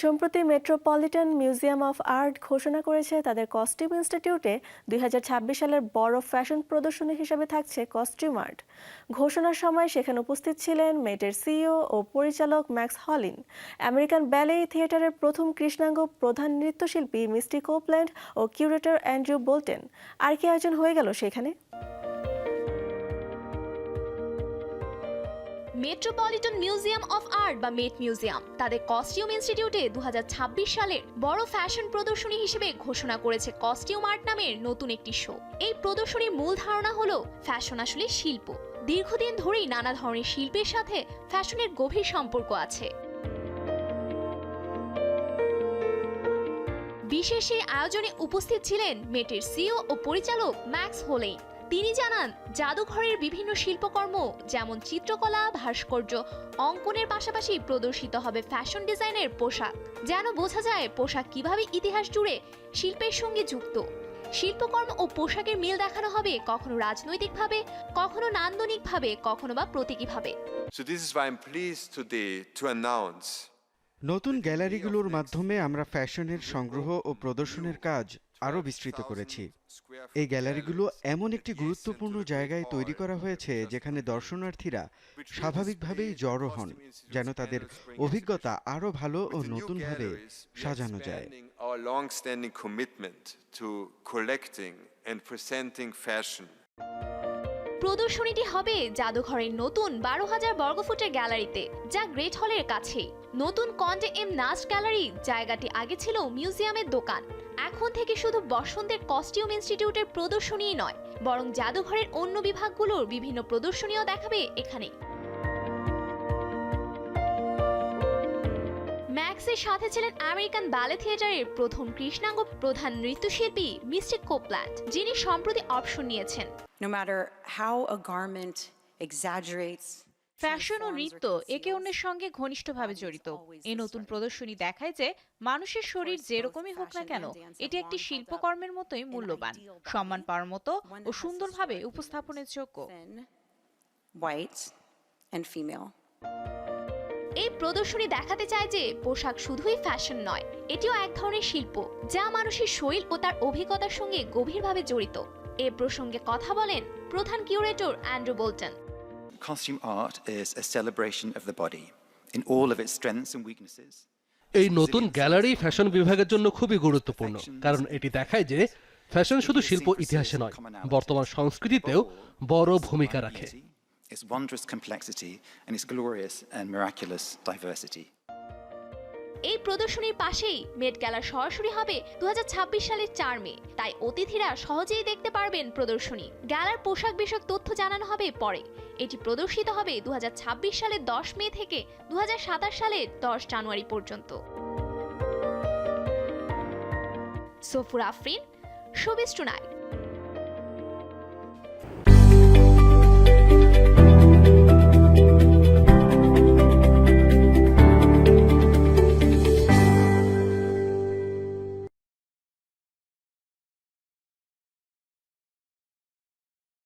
সম্প্রতি metropolitan museum of art ঘোষণা করেছে, তাদের কস্টিউম ইনস্টিটিউটে দুই হাজার ছাব্বিশ সালের বড় ফ্যাশন প্রদর্শনী হিসেবে থাকছে কস্টিউম আর্ট ঘোষণার সময় সেখানে উপস্থিত ছিলেন মেটের সিইও ও পরিচালক ম্যাক্স হলিন। আমেরিকান ব্যালে থিয়েটারের প্রথম কৃষ্ণাঙ্গ প্রধান নৃত্যশিল্পী মিস্টি কোপল্যান্ড ও কিউরেটর অ্যান্ড্রু বোল্টেন। আর কি আয়োজন হয়ে গেল সেখানে? মেট্রোপলিটন মিউজিয়াম অফ আর্ট বা মেট মিউজিয়াম। তাদের কস্টিউম ইনস্টিটিউটে দু হাজার ছাব্বিশ সালের বড় ফ্যাশন প্রদর্শনী হিসেবে ঘোষণা করেছে কস্টিউম আর্ট নামের নতুন একটি শো। এই প্রদর্শনীর মূল ধারণা হলো ফ্যাশন আসলে শিল্প। দীর্ঘদিন ধরেই নানা ধরনের শিল্পের সাথে ফ্যাশনের গভীর সম্পর্ক আছে। বিশেষ এই আয়োজনে উপস্থিত ছিলেন মেটের সিও ও পরিচালক ম্যাক্স হোলেইন। তিনি জানান জাদুঘরের বিভিন্ন শিল্পকর্ম যেমন চিত্রকলা ভাস্কর্য অঙ্কনের পাশাপাশি প্রদর্শিত হবে ফ্যাশন ডিজাইনের পোশাক। যেন বোঝা যায় পোশাক কীভাবে ইতিহাস জুড়ে শিল্পের সঙ্গে যুক্ত। শিল্পকর্ম ও পোশাকের মিল দেখানো হবে কখনো রাজনৈতিকভাবে কখনো নান্দনিকভাবে কখনো বা প্রতীকীভাবে। So this is why I'm pleased today to announce নতুন গ্যালারিগুলোর মাধ্যমে আমরা ফ্যাশনের সংগ্রহ ও প্রদর্শনের কাজ আরও বিস্তৃত করেছি। এই গ্যালারিগুলো এমন একটি গুরুত্বপূর্ণ জায়গায় তৈরি করা হয়েছে যেখানে দর্শনার্থীরা স্বাভাবিকভাবেই জড়ো হন যেন তাদের অভিজ্ঞতা আরও ভালো ও নতুনভাবে সাজানো যায়। and presenting fashion. প্রদর্শনীটি হবে জাদুঘরের নতুন বারো হাজার বর্গফুটের গ্যালারিতে, যা গ্রেট হলের কাছে। নতুন কন্ডে এম নাচ গ্যালারি জায়গাটি আগে ছিল মিউজিয়ামের দোকান। এখন থেকে শুধু বসন্তের কস্টিউম ইনস্টিটিউটের প্রদর্শনীই নয়, বরং জাদুঘরের অন্য বিভাগগুলোর বিভিন্ন প্রদর্শনীও দেখাবে এখানে। ম্যাক্সের সাথে ছিলেন আমেরিকান ব্যালে থিয়েটারের প্রথম কৃষ্ণাঙ্গ প্রধান নৃত্যশিল্পী মিস্টিক কোপল্যান্ড যিনি সম্প্রতি অপশন নিয়েছেন। No matter how a garment exaggerates fashion ও নৃত্য একে অন্যের সঙ্গে ঘনিষ্ঠভাবে জড়িত। এই নতুন প্রদর্শনী দেখায় যে মানুষের শরীর যেরকমই হোক না কেন এটি একটি শিল্পকর্মের মতোই মূল্যবান সম্মান পাওয়ার মতো ও সুন্দরভাবে উপস্থাপনের যোগ্য। thin, and female. এই প্রদর্শনী দেখাতে চায় যে পোশাক শুধুই ফ্যাশন নয় এটিও এক ধরনের শিল্প যা মানুষের শরীর ও তার অভিজ্ঞতার সঙ্গে গভীরভাবে জড়িত। এ প্রসঙ্গে কথা বলেন প্রধান curator Andrew Bolton Costume art is a celebration of the body in all of its strengths and weaknesses. এই নতুন গ্যালারি ফ্যাশন বিভাগের জন্য খুবই গুরুত্বপূর্ণ কারণ এটি দেখায় যে ফ্যাশন শুধু শিল্প ইতিহাসে নয় বর্তমান সংস্কৃতিতেও বড় ভূমিকা রাখে। Its wondrous complexity and its glorious and miraculous diversity. এই প্রদর্শনীর পাশেই মেট গ্যালার সরাসরি হবে দুহাজার ছাব্বিশ সালের চার মে। তাই অতিথিরা সহজেই দেখতে পারবেন প্রদর্শনী। গ্যালার পোশাক বিষয়ক তথ্য জানানো হবে পরে। এটি প্রদর্শিত হবে দু হাজার ছাব্বিশ সালের দশ মে থেকে দু হাজার সাতাশ সালের দশ জানুয়ারি পর্যন্ত। Safur Afrin showbiz tonight.